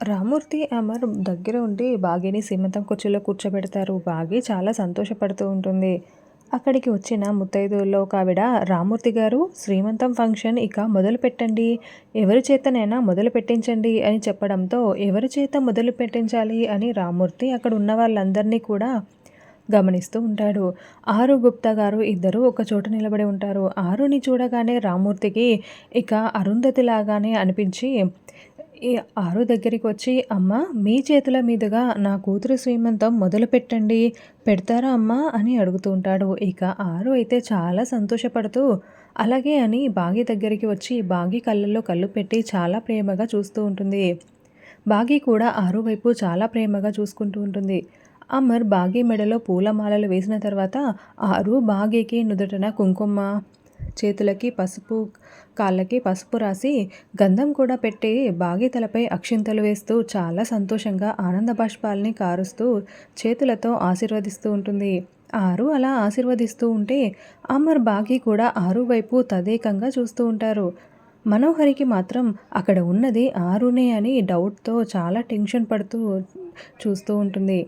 రామూర్తి, అమర్ దగ్గర ఉండి బాగీని సీమంతం కుర్చీలో కూర్చోబెడతారు. బాగి చాలా సంతోషపడుతూ ఉంటుంది. అక్కడికి వచ్చిన ముత్తైదుల్లో ఒక ఆవిడ రామూర్తి గారు శ్రీమంతం ఫంక్షన్ ఇక మొదలు పెట్టండి. ఎవరి చేతనైనా మొదలు పెట్టించండి అని చెప్పడంతో ఎవరి చేత మొదలు పెట్టించాలి అని రామూర్తి అక్కడ ఉన్న వాళ్ళందరినీ కూడా గమనిస్తూ ఉంటాడు. ఆరు గుప్తా గారు ఇద్దరూ ఒకచోట నిలబడి ఉంటారు. ఆరుని చూడగానే రామూర్తికి ఇక అరుంధతి లాగానే అనిపించి ఈ ఆరు దగ్గరికి వచ్చి అమ్మ మీ చేతుల మీదుగా నా కూతురు శ్రీమంతం మొదలు పెట్టండి. పెడతారా అమ్మా? అని అడుగుతూ ఉంటాడు. ఇక ఆరు అయితే చాలా సంతోషపడుతూ అలాగే అని బాగి దగ్గరికి వచ్చి బాగి కళ్ళల్లో కళ్ళు పెట్టి చాలా ప్రేమగా చూస్తూ ఉంటుంది. బాగి కూడా ఆరు వైపు చాలా ప్రేమగా చూసుకుంటూ ఉంటుంది. అమర్ బాగి మెడలో పూలమాలలు వేసిన తర్వాత ఆరు బాగీకి నుదుటన కుంకుమ, చేతులకి పసుపు, కాళ్ళకి పసుపు రాసి గంధం కూడా పెట్టి బాగీతలపై అక్షింతలు వేస్తూ చాలా సంతోషంగా ఆనంద బాష్పాల్ని కారుస్తూ చేతులతో ఆశీర్వదిస్తూ ఉంటుంది. ఆరు అలా ఆశీర్వదిస్తూ ఉంటే అమర్, బాగీ కూడా ఆరు వైపు తదేకంగా చూస్తూ ఉంటారు. మనోహరికి మాత్రం అక్కడ ఉన్నది ఆరునే అని డౌట్‌తో చాలా టెన్షన్ పడుతూ చూస్తూ ఉంటుంది.